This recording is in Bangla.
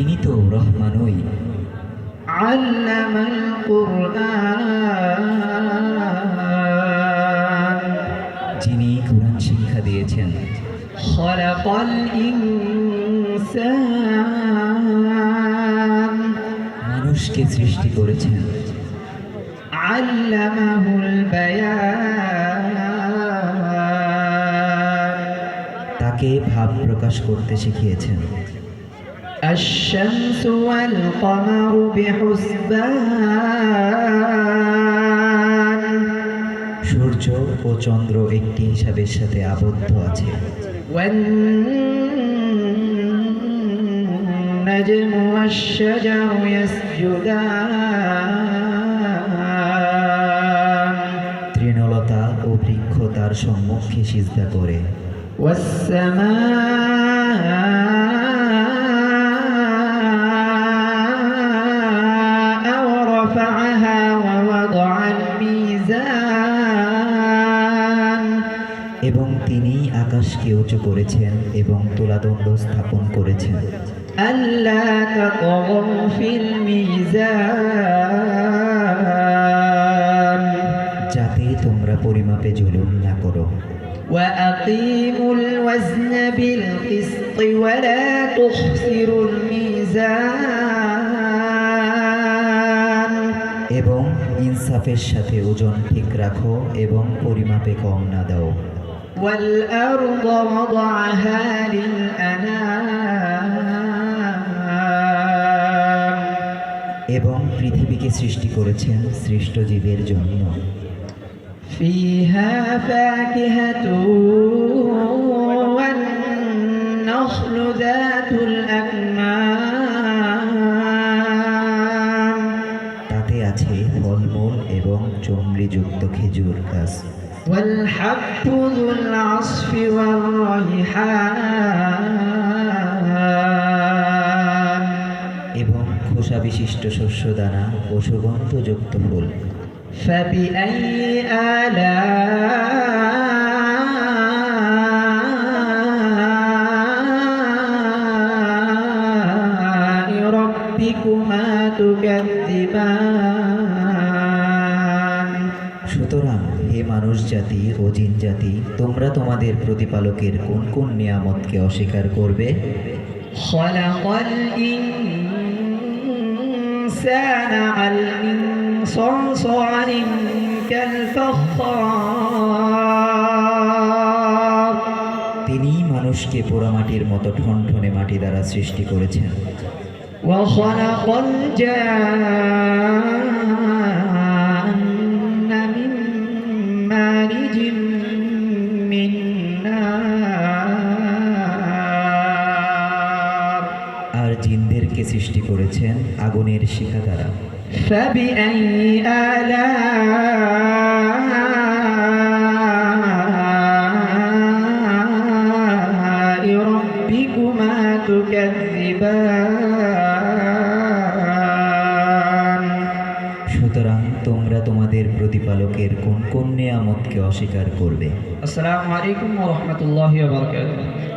তিনি তো রহমানই যিনি কোরআন শিক্ষা দিয়েছেন। মানুষকে সৃষ্টি করেছেন। তাকে ভাব প্রকাশ করতে শিখিয়েছেন। الشمس والقمر بحسبان সূর্য ও চন্দ্র একটি হিসাবের সাথে আবদ্ধ আছে والنجم والشجر يسجدان তৃণলতা ও বৃক্ষ তার সম্মুখে সিজদা করে والسماء এবং তিনি আকাশকে উঁচু করেছেন এবং তুলাদণ্ড স্থাপন করেছেন ألا تطغوا في الميزان যাতে তোমরা পরিমাপে জুলুম না করো وأقيموا الوزن بالقسط ولا تخسروا الميزان এবং ইনসাফের সাথে ওজন ঠিক রাখো এবং পরিমাপে কম না দাও والأرض وضعها للأنام এবং পৃথিবীকে সৃষ্টি করেছেন সৃষ্ট জীবের জন্য فيها فاكهة والنخل ذات الأكمام তাতে আছে ফলমূল এবং চমড়িযুক্ত খেজুর গাছ والحب ذو العصف والريحان এবং খোসা বিশিষ্ট শস্য দানা ও সুগন্ধযুক্ত ফুল فبأي آلاء ربكما تكذبان মানুষ জাতি ও জিন জাতি তোমরা তোমাদের প্রতিপালকের কোন কোন নিয়ামতকে অস্বীকার করবে خلق الإنسان من صلصال كالفخار তিনি মানুষকে পোড়ামাটির মতো ঠনঠনে মাটি দ্বারা সৃষ্টি করেছেন وخلق الجان জিনদেরকে সৃষ্টি করেছেন আগুনের শিখা দ্বারা সুতরাং তোমরা তোমাদের প্রতিপালকের কোন কোন নিয়ামতকে অস্বীকার করবে? আসসালামু আলাইকুম ওয়া